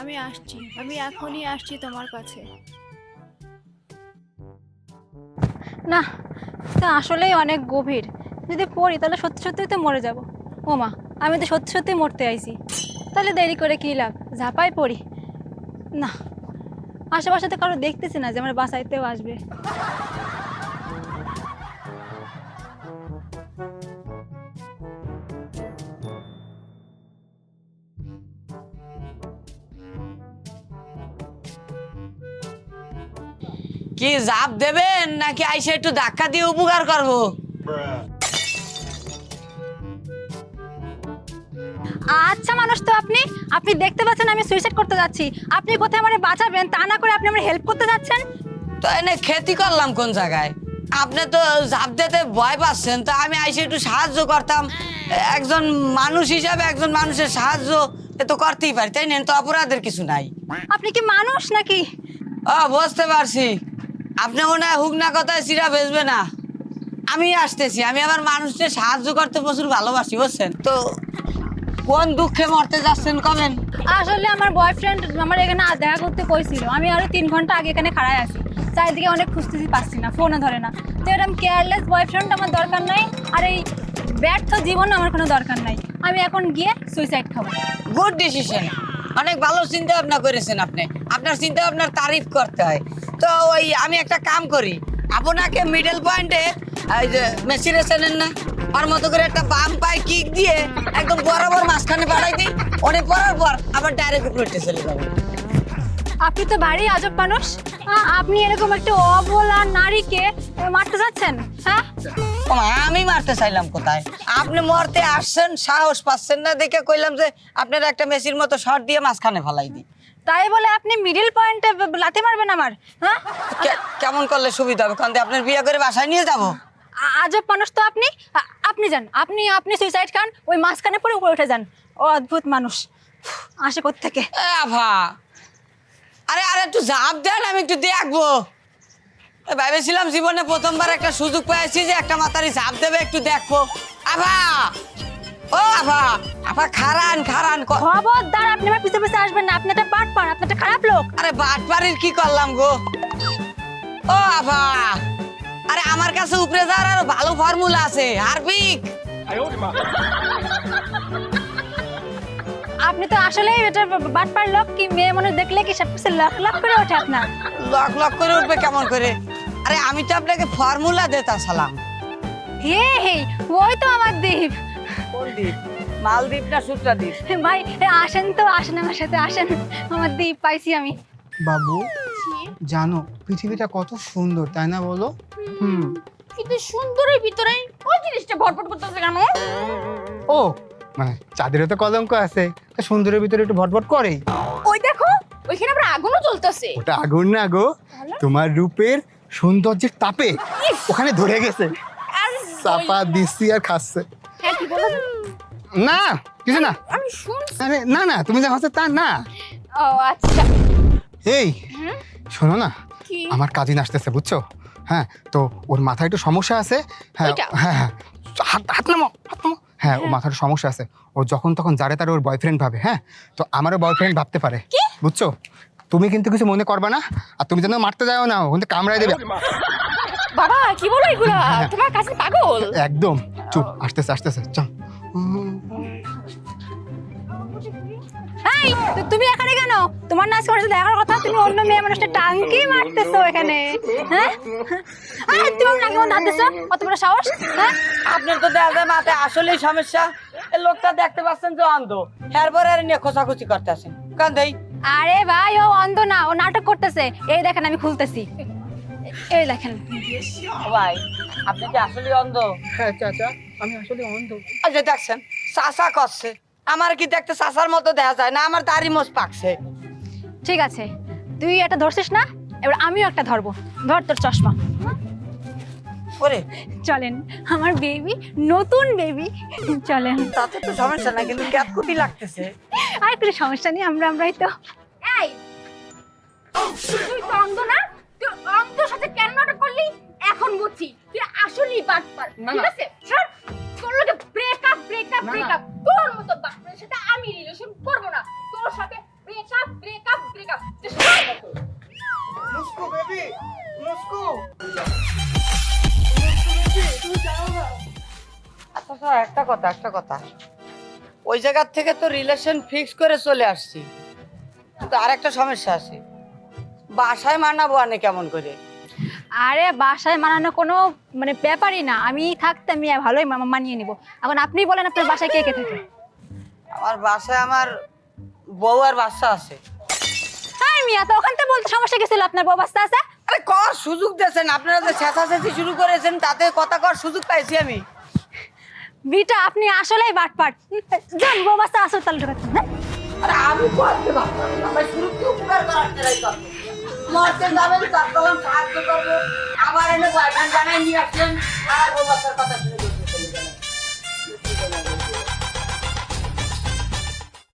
আমি আসছি, আমি এখনই আসছি তোমার কাছে। না, তা আসলেই অনেক গভীর। যদি পড়ি, তাহলে সত্যি সত্যিই তো মরে যাব। ও মা, আমি তো সত্যি সত্যি মরতে আইছি। তাহলে দেরি করে কী লাভ? ঝাপাই পড়ি। না, আশেপাশে তো কারও দেখতেছি না যে আমার বাসাইতেও আসবে। কি জাপ দেবেন নাকি আইসে একটু ধাক্কা দিয়ে উপকার করব? আচ্ছা মানুষ তো আপনি আপনি দেখতে পাচ্ছেন আমি সুইসাইড করতে যাচ্ছি। আপনি কোথায় আমার বাঁচাবেন? তা না করে আপনি আমার হেল্প করতে যাচ্ছেন? তো এনে খেতি করলাম কোন জায়গায়? আপনি তো জাপ দিতে ভয় পাচ্ছেন তো আমি আইসে একটু সাহায্য করতাম। একজন মানুষ হিসাবে একজন মানুষের সাহায্য এ তো করতেই পারি তাই নেন তো অপরাধের কিছু নাই। আপনি কি মানুষ নাকি? ও বুঝতে পারছি। আপনি মনে হয় হুক না কথায় চিরা বেচবে না। আমি আসতেছি আমি আমার মানুষকে সাহায্য করতে প্রচুর ভালোবাসি বুঝছেন? তো কোন দুঃখে মরতে যাচ্ছেন কবেন? আসলে আমার বয়ফ্রেন্ড আমার এখানে দেখা করতে কইছিল। আমি আরও তিন ঘণ্টা আগে এখানে খাড়ায় আছি। চারিদিকে অনেক খুঁজতেছি পাচ্ছি না ফোনও ধরে না। তো এরকম কেয়ারলেস বয়ফ্রেন্ড আমার দরকার নাই আর এই ব্যর্থ জীবন আমার কোনো দরকার নাই। আমি এখন গিয়ে সুইসাইড খাব। গুড ডিসিশন অনেক ভালো চিন্তা ভাবনা করেছেন আপনি। আপনার চিন্তা ভাবনার তারিফ করতে হয়। তো ওই আমি একটা কাম করি। আপনাকে মিডল পয়েন্টে এই যে মেসিরে চেনেন না? আর মতো করে একটা বাম পায়ে কিক দিয়ে একদম বরাবর মাঝখানে পাঠাই দিই। অনেক পড়ার পর আবার ডাইরেক্ট উপরে চলে যাবে। আপনি তো বাড়ি আজব মানুষ। আপনি এরকম একটা অবলা নারীকে মারতে যাচ্ছেন হ্যাঁ? আমি মারতে চাইলাম কোথায়? আপনি মরতে আসছেন সাহস পাচ্ছেন না দেখে কইলাম যে আপনার একটা মেসির মতো শট দিয়ে মাঝখানে ফেলাই দিই। তাই বলে আপনি মিডিল পয়েন্টে লাথি মারবেন আমার হ্যাঁ? কেমন করলে সুবিধা হবে? কারণ আপনার বিয়ে করে বাসায় নিয়ে যাব। আজব মানুষ তো আপনি। আপনি যান। আপনি আপনি সুইসাইড খান ওই মাঝখানে পরে উপরে উঠে যান। ও অদ্ভুত মানুষ। আসে থেকে এ আভা। আরে আরে একটু ঝাঁপ দেন আমি একটু দেখব। ভেবেছিলাম জীবনে প্রথমবার একটা সুযোগ পেয়েছি যে একটা মাতারি ঝাঁপ দেবে একটু দেখব। আভা! ও আভা আভা খারান খারান ক- খবরদার আপনি আমার পিছে পিছে আসবেন না। আপনি একটা পান আপনি একটা খারাপ লোক। আরে বাটপাড়ির কি করলাম গো? ও আভা আরে আমার কাছে উপরে যাওয়ার আরও ভালো ফর্মুলা আছে হারপিক আপনি তো আসলেই এটা বাট পার লোক কি মেয়ে মানুষ দেখলে কি সব কিছু লাখ লাখ করে ওঠে আপনার? লক লক করে উঠবে কেমন করে? আরে আমি তো আপনাকে ফর্মুলা দিতাম সালাম হে হে ওই তো আমার দ্বীপ দ্বীপ মালদ্বীপ না সূত্রাদ্বীপ ভাই আসেন তো আসেন আমার সাথে আসেন। আমার দ্বীপ পাইছি আমি। বাবু জানো পৃথিবীটা কত সুন্দর তাই না বলো? হুম। কিন্তু সুন্দরের ভিতরে ওই জিনিসটা ভরভর করতেছে কেন? ও মানে চাঁদেরও তো কলঙ্ক আছে সুন্দরের ভিতরে একটু ভটভট করে। ওই দেখো ওইখানে আবার আগুনও জ্বলতেছে। ওটা আগুন না গো তোমার রূপের সৌন্দর্যের তাপে। ওখানে ধরে গেছে। চাপা দিচ্ছি আর খাচ্ছে। হ্যাঁ কি বলো? না কিছু না। আমি শুনছি। আরে না না তুমি যা হচ্ছে তা না। ও আচ্ছা। এই শোনো না কি? আমার কাজিন আসতেছে বুঝছ? হ্যাঁ তো ওর মাথায় একটু সমস্যা আছে। হ্যাঁ ওইটা? হ্যাঁ হ্যাঁ। হাত হাত নামো হাত নামো হ্যাঁ ও মাথার সমস্যা আছে। ও যখন তখন যারে তার ওর বয়ফ্রেন্ড ভাবে হ্যাঁ? তো আমারও বয়ফ্রেন্ড ভাবতে পারে বুঝছ? তুমি কিন্তু কিছু মনে করবে না আর তুমি যেন মারতে যাও না ও কিন্তু কামড়ায় দেবে। বাবা কি বলো এগুলা? তোমার কাছে পাগল? একদম। চুপ আসতেছে আসতেছে চল। এই তুমি এখানে কেন? তোমার না আজকে দেখার কথা? তুমি অন্য মেয়ে মানুষটা টাঙ্কি মারতেছো এখানে। হ্যাঁ? আরে তুমি নাকি হাত কত বড় সাহস? হ্যাঁ? আপনার তো দেখা যায় মাথায় আসলেই সমস্যা। এই লোকটা দেখতে পাচ্ছেন যে অন্ধ। এরপরে আর নিয়ে খোঁচাখুচি করতে আসেন। কান দেই। আরে ভাই ও অন্ধ না ও নাটক করতেছে। এই দেখেন আমি খুলতেছি। এই দেখেন। ভাই আপনি কি আসলে অন্ধ? হ্যাঁ চাচা। আমি আসলে অন্ধ। আচ্ছা দেখছেন চাষা করছে। আমার কি দেখতে চাষার মতো দেখা যায় না? আমার দাড়ি মোজ পাকছে। ঠিক আছে তুই একটা ধরছিস না? এবার আমিও একটা ধরবো। ধর তোর চশমা। ওরে। চলেন আমার বেবি নতুন বেবি চলেন। তাতে তো সমস্যা না কিন্তু লাগতেছে। আর কোনো সমস্যা নেই আমরা আমরাই তো। এই তুই তো অন্ধ না? তুই অন্ধর সাথে কেন নাটক করলি? এখন বুঝছি তুই আসলেই বাটপার ঠিক আছে? আচ্ছা একটা কথা একটা কথা। ওই জায়গার থেকে তো রিলেশন ফিক্স করে চলে আসছি। কিন্তু আরেকটা সমস্যা আছে। বাসায় মানাবো আনে কেমন করে? আরে বাসায় মানানো কোনো মানে ব্যাপারই না। আমি থাকতে আমি ভালোই মানিয়ে নিব। এখন আপনি বলেন আপনার বাসায় কে কে থাকে? আমার বাসায় আমার বউ আর বাচ্চা আছে। হ্যাঁ মিয়া তো ওখান থেকে বলতে সমস্যা গেছিল আপনার বউ বাচ্চা আছে? আরে কর সুযোগ দিয়েছেন। আপনারা যে ছেঁচাছেঁচি শুরু করেছেন তাতে কথা কর সুযোগ পাইছি আমি। বিটা আপনি আসলেই বাটপাট। যান বউ বাচ্চা আসল তাহলে ঢোকাচ্ছেন আরে আমি করতে পারতাম ভাই শুরু কি উপকার করার করব মরতে যাবেন তার কলম করব। আবার এনে বয়ফ্রেন্ড জানাই নিয়ে আসছেন আর ও বছর কথা